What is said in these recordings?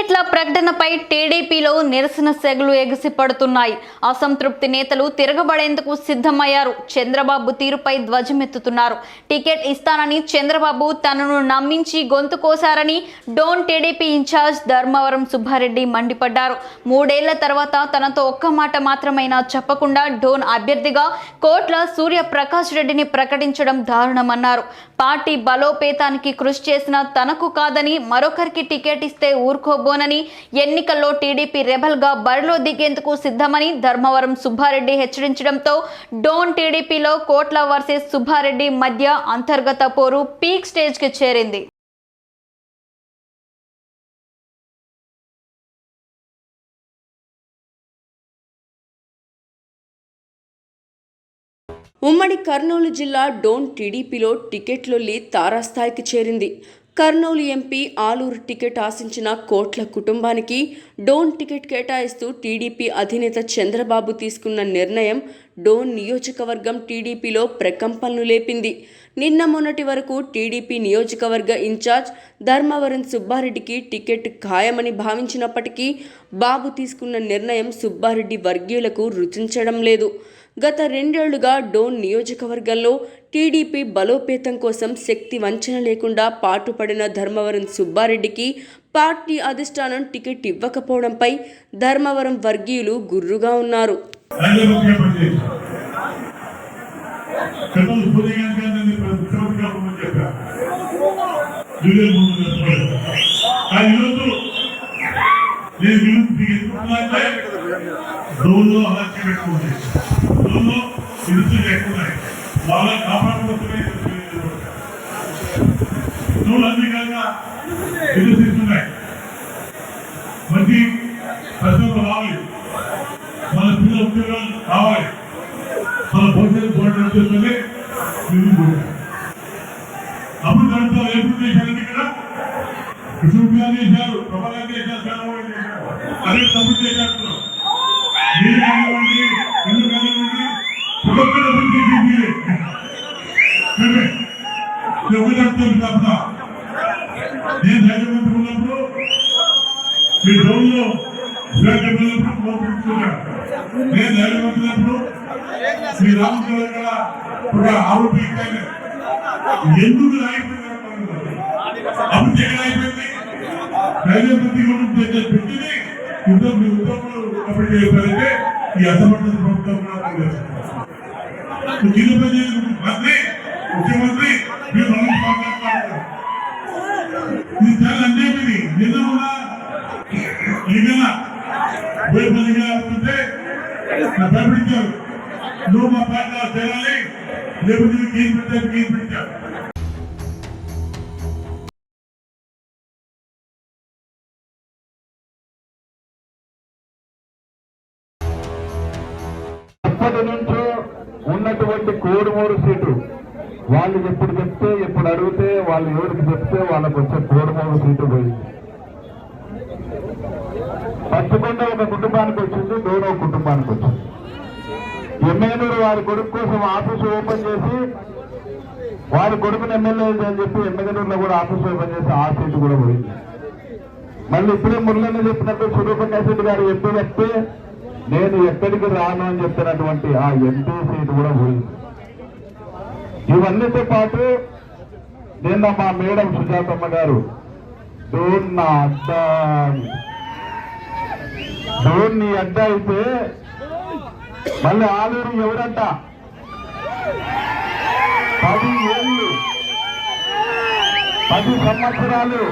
టికెట్ల ప్రకటనపై టీడీపీలో నిరసన సెగలు ఎగిసిపడుతున్నాయి. అసంతృప్తి నేతలు తిరగబడేందుకు సిద్ధమయ్యారు. చంద్రబాబు తీరుపై ధ్వజమెత్తుతున్నారు. టికెట్ ఇస్తానని చంద్రబాబు తనను నమ్మించి గొంతు కోశారని డోన్ టీడీపీ ఇన్ఛార్జ్ ధర్మవరం సుబ్బారెడ్డి మండిపడ్డారు. మూడేళ్ళ తర్వాత తనతో ఒక్క మాట మాత్రమైనా చెప్పకుండా డోన్ అభ్యర్థిగా కోట్ల సూర్య ప్రకాష్ రెడ్డిని ప్రకటించడం దారుణమన్నారు. పార్టీ బలోపేతానికి కృషి చేసిన తనకు కాదని మరొకరికి టికెట్ ఇస్తే ఊరుకోబోనని ఎన్నికల్లో టీడీపీ రెబల్గా బరిలో దిగేందుకు సిద్ధమని ధర్మవరం సుబ్బారెడ్డి హెచ్చరించడంతో డోన్ టీడీపీలో కోట్ల వర్సెస్ సుబ్బారెడ్డి మధ్య అంతర్గత పోరు పీక్ స్టేజ్కి చేరింది. ఉమ్మడి కర్నూలు జిల్లా డోన్ టీడీపీలో టికెట్లొల్లి తారాస్థాయికి చేరింది. కర్నూలు ఎంపీ ఆలూరు టికెట్ ఆశించిన కోట్ల కుటుంబానికి డోన్ టికెట్ కేటాయిస్తూ టీడీపీ అధినేత చంద్రబాబు తీసుకున్న నిర్ణయం డోన్ నియోజకవర్గం టీడీపీలో ప్రకంపనలు లేపింది. నిన్న మొన్నటి వరకు టీడీపీ నియోజకవర్గ ఇన్ఛార్జ్ ధర్మవరం సుబ్బారెడ్డికి టికెట్ ఖాయమని భావించినప్పటికీ బాబు తీసుకున్న నిర్ణయం సుబ్బారెడ్డి వర్గీయులకు రుచించడం లేదు. గత రెండేళ్ళుగా డోన్ నియోజకవర్గంలో టీడీపీ బలోపేతం కోసం శక్తి వంచన లేకుండా పాటుపడిన ధర్మవరం సుబ్బారెడ్డికి పార్టీ అధిష్టానం టికెట్ ఇవ్వకపోవడంపై ధర్మవరం వర్గీయులు గుర్రుగా ఉన్నారు. రాజ్యాంగంగా పనిచేశారు కర్నూలు సూర్యకాంత్ గారిని ముఖ్యమంత్రిగా డోన్లో అలర్చి పెట్టుకుంటే డోన్లో ఇరుసులు ఎక్కున్నాయి వాళ్ళని కాపాడుకోవచ్చమే డోన్ అధికంగా ఎదురుస్తున్నాయి మంచి ప్రశ్నలు రావాలి. మన పిల్లల ఉద్యోగాలు కావాలి మన భవిష్యత్తు పోరాటం చేస్తుంది అప్పుడు దాంట్లో ఎప్పుడు చేశారండి ఇక్కడ. కృష్ణుడు చేశారు ప్రభా చేశారు చంద్రబాబు చేశారు. అదే తప్పుడు చేశారు మీరు కానివ్వండి ఇల్లు కానివ్వండి ఎవరు చెప్తారు తప్ప. నేను రాజమండ్రి ఉన్నప్పుడు మీ రోజుల్లో నేను రాజమండ్రినప్పుడు మీ రామచంద్ర కూడా ఒక ఎందుకు అప్పుడు జగన్ అయిపోయింది. పెట్టింది. యుద్ధం మీ ఉద్యోగులు అప్పుడు చెప్పారంటే ఈ ప్రభుత్వం కూడా ముఖ్యమంత్రి మీరు ఇది చాలా నిన్న కూడా నిన్న బోయపల్లిగా వస్తుంటే నా నువ్వు మా పార్టీ చేరాలి లేకపోతే నీకు కేసు పెట్టారు పెట్టారు చెప్తే వాళ్ళకు వచ్చే కోడమూడు సీటు పోయింది. పచ్చకొండ ఒక కుటుంబానికి వచ్చింది దూరం కుటుంబానికి వచ్చింది. ఎమ్మెల్యేలు వారి కొడుకు కోసం ఆఫీసు ఓపెన్ చేసి వారి కొడుకుని ఎమ్మెల్యే అని చెప్పి ఎమ్మెల్యేలో కూడా ఆఫీస్ ఓపెన్ చేసి ఆ సీటు కూడా పోయింది. మళ్ళీ ఇప్పుడే మురళని చెప్పినట్టు స్వరూప గారు ఎప్పుడు చెప్తే నేను ఎక్కడికి రాను అని చెప్పినటువంటి ఆ ఎంపీ సీటు కూడా పోయింది. ఇవన్నీతో పాటు నిన్న మా మేడం సుజాతమ్మ గారు. డోన్ అడ్డ అని. అడ్డ అయితే మళ్ళీ ఆలూరు ఎవరంట? పది ఏళ్ళు పది సంవత్సరాలు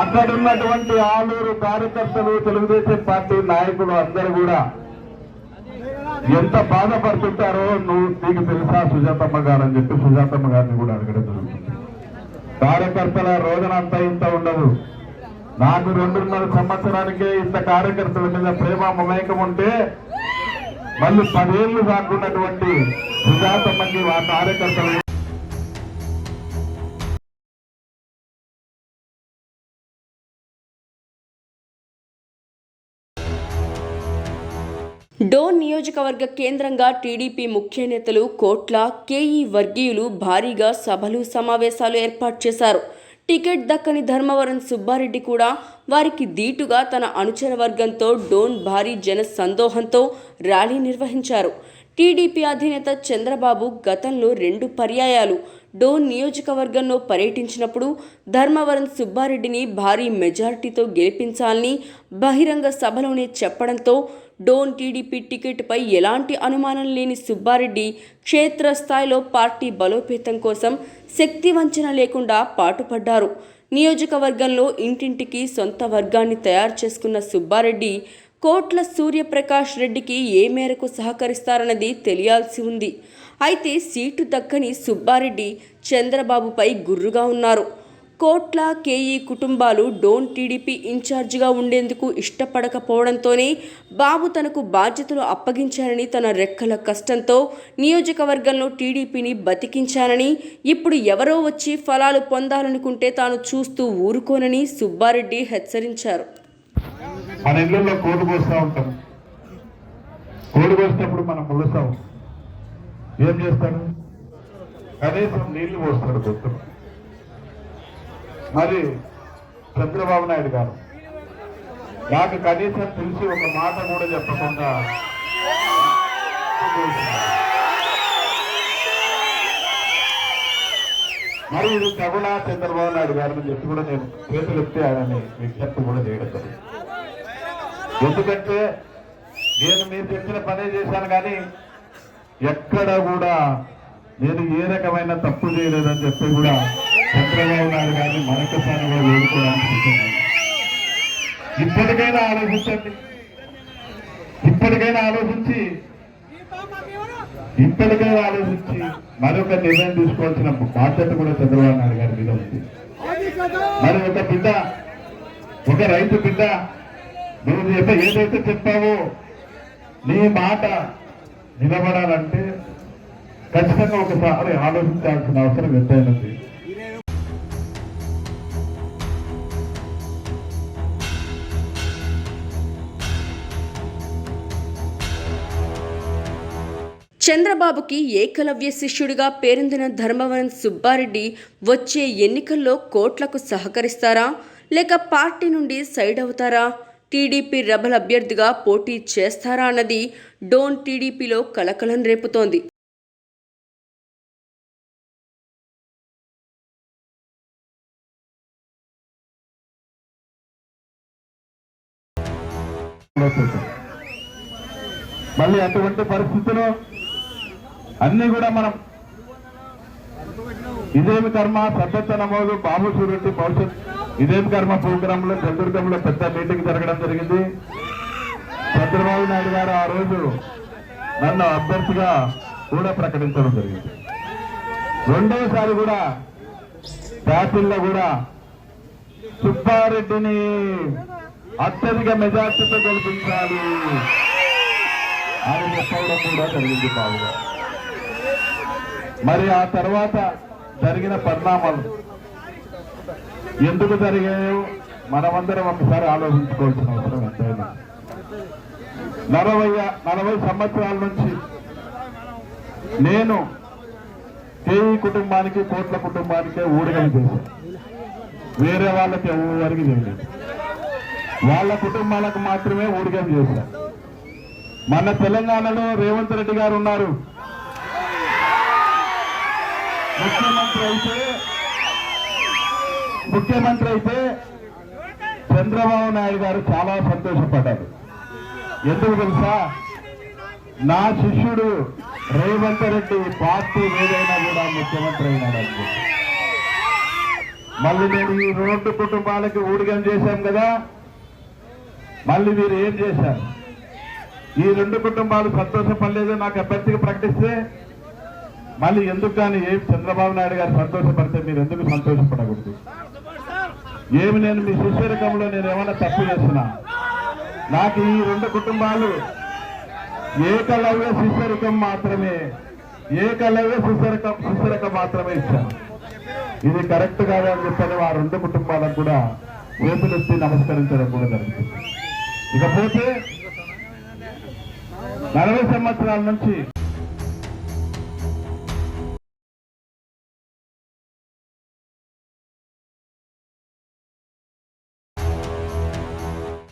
అక్కడున్నటువంటి ఆలూరు కార్యకర్తలు తెలుగుదేశం పార్టీ నాయకులు అందరూ కూడా ఎంత బాధపడుతుంటారో నువ్వు నీకు తెలుసా సుజాతమ్మ గారు అని చెప్పి సుజాతమ్మ గారిని కూడా అడగడం జరుగుతుంది. కార్యకర్తల రోజున అంత ఇంత ఉండదు నాకు రెండున్నర సంవత్సరానికే ఇంత కార్యకర్తల మీద ప్రేమ మమేకం ఉంటే మళ్ళీ పదేళ్ళు దాకున్నటువంటి సుజాతమ్మకి ఆ కార్యకర్తలు డోన్ నియోజకవర్గ కేంద్రంగా టీడీపీ ముఖ్య నేతలు కోట్ల కేఈ వర్గీయులు భారీగా సభలు సమావేశాలు ఏర్పాటు చేశారు. టికెట్ దక్కని ధర్మవరం సుబ్బారెడ్డి కూడా వారికి దీటుగా తన అనుచర వర్గంతో డోన్ భారీ జన సందోహంతో ర్యాలీ నిర్వహించారు. టీడీపీ అధినేత చంద్రబాబు గతంలో రెండు పర్యాయాలు డోన్ నియోజకవర్గంలో పర్యటించినప్పుడు ధర్మవరం సుబ్బారెడ్డిని భారీ మెజారిటీతో గెలిపించాలని బహిరంగ సభలోనే చెప్పడంతో డోన్ టీడీపీ టికెట్పై ఎలాంటి అనుమానం లేని సుబ్బారెడ్డి క్షేత్రస్థాయిలో పార్టీ బలోపేతం కోసం శక్తి వంచన లేకుండా పాటుపడ్డారు. నియోజకవర్గంలో ఇంటింటికి సొంత వర్గాన్ని తయారు చేసుకున్న సుబ్బారెడ్డి కోట్ల సూర్యప్రకాష్ రెడ్డికి ఏ మేరకు సహకరిస్తారన్నది తెలియాల్సి ఉంది. అయితే సీటు దక్కని సుబ్బారెడ్డి చంద్రబాబుపై గుర్రుగా ఉన్నారు. కోట్ల కేఈ కుటుంబాలు డోన్ టీడీపీ ఇన్ఛార్జిగా ఉండేందుకు ఇష్టపడకపోవడంతోనే బాబు తనకు బాధ్యతలు అప్పగించారని తన రెక్కల కష్టంతో నియోజకవర్గంలో టీడీపీని బతికించానని ఇప్పుడు ఎవరో వచ్చి ఫలాలు పొందాలనుకుంటే తాను చూస్తూ ఊరుకోనని సుబ్బారెడ్డి హెచ్చరించారు. మన ఇళ్ళల్లో కోడి కోస్తూ ఉంటాం. కోడి పోసినప్పుడు మనం ములుస్తాం. ఏం చేస్తాడు? కనీసం నీళ్ళు పోస్తాడు గొంతులు మరి చంద్రబాబు నాయుడు గారు నాకు కనీసం తెలిసి ఒక మాట కూడా చెప్పకుండా మరి ఇది కగుణ చంద్రబాబు నాయుడు గారిని చెప్పి కూడా నేను చేతులు ఎత్తే ఆయనని విజ్ఞప్తి కూడా చేయడం జరిగింది. ఎందుకంటే నేను మీరు చెప్పిన పనే చేశాను కానీ ఎక్కడ కూడా నేను ఏ రకమైన తప్పు చేయలేదని చెప్పి కూడా చంద్రబాబు నాయుడు గారిని మరొకసారి కూడా ఇప్పటికైనా ఆలోచించండి. ఇప్పటికైనా ఆలోచించి ఇప్పటికైనా ఆలోచించి మరొక నిర్ణయం తీసుకోవాల్సిన బాధ్యత కూడా చంద్రబాబు నాయుడు గారి మీద ఉంది. మరి ఒక బిడ్డ ఒక రైతు బిడ్డ నువ్వు చెప్ప ఏదైతే చెప్పావో నీ మాట నిలబడాలంటే ఖచ్చితంగా ఒకసారి ఆలోచించాల్సిన అవసరం ఎంతైనది. చంద్రబాబుకి ఏకలవ్య శిష్యుడిగా పేరొందిన ధర్మవరం సుబ్బారెడ్డి వచ్చే ఎన్నికల్లో కోట్లకు సహకరిస్తారా? లేక పార్టీ నుండి సైడ్ అవుతారా? టీడీపీ రెబల్ అభ్యర్థిగా పోటీ చేస్తారా అన్నది డోన్ టీడీపీలో కలకలం రేపుతోంది. మళ్ళీ అటువంటి పరిస్థితిలో అన్ని కూడా మనం ఇదేమి కర్మ సభ్యత నమోదు బాబు సూరెడ్డి భవిష్యత్తు ఇదేం కర్మ ప్రోగ్రాంలో లో పెద్ద మీటింగ్ జరగడం జరిగింది? చంద్రబాబు నాయుడు గారు ఆ రోజు నన్ను అభ్యర్థిగా కూడా ప్రకటించడం జరిగింది. రెండవసారి కూడా ప్యాసిల్లో కూడా సుబ్బారెడ్డిని అత్యధిక మెజార్టీతో గెలిపించాలి అని చెప్పడం కూడా జరిగింది బాబుగా మరి ఆ తర్వాత జరిగిన పరిణామాలు ఎందుకు జరిగాయో మనమందరం ఒకసారి ఆలోచించుకోవాల్సిన అవసరం ఎంతైనా. నలభై నలభై సంవత్సరాల నుంచి నేను కేవీ కుటుంబానికి కోట్ల కుటుంబానికే ఊడిగం చేశాను. వేరే వాళ్ళకి ఎవరికి చేయలేదు. వాళ్ళ కుటుంబాలకు మాత్రమే ఊడిగం చేశాను. మన తెలంగాణలో రేవంత్ రెడ్డి గారు ఉన్నారు. ముఖ్యమంత్రి అయితే ముఖ్యమంత్రి అయితే చంద్రబాబు నాయుడు గారు చాలా సంతోషపడ్డారు. ఎందుకు తెలుసా? నా శిష్యుడు రేవంత్ రెడ్డి పార్టీ ఏదైనా కూడా ముఖ్యమంత్రి అయినాడు మళ్ళీ నేను ఈ రెండు కుటుంబాలకి ఊడిగం చేశాం కదా. మళ్ళీ మీరు ఏం చేశారు? ఈ రెండు కుటుంబాలు సంతోషపడలేదు నాకు అభ్యర్థిగా ప్రకటిస్తే మళ్ళీ ఎందుకు కానీ ఏం చంద్రబాబు నాయుడు గారు సంతోషపడితే మీరు ఎందుకు సంతోషపడకూడదు? ఏమి నేను మీ శిష్యరికంలో నేను ఏమైనా తప్పు చేస్తున్నా నాకు ఈ రెండు కుటుంబాలు ఏకలవ్య శిష్యరికం మాత్రమే ఏకలవ్య శిష్యరికం శిష్యరికం మాత్రమే ఇచ్చాను. ఇది కరెక్ట్ కాదు అని చెప్పని ఆ రెండు కుటుంబాలకు కూడా వేపులెత్తి నమస్కరించడం కూడా జరుగుతుంది ఇకపోతే నలభై సంవత్సరాల నుంచి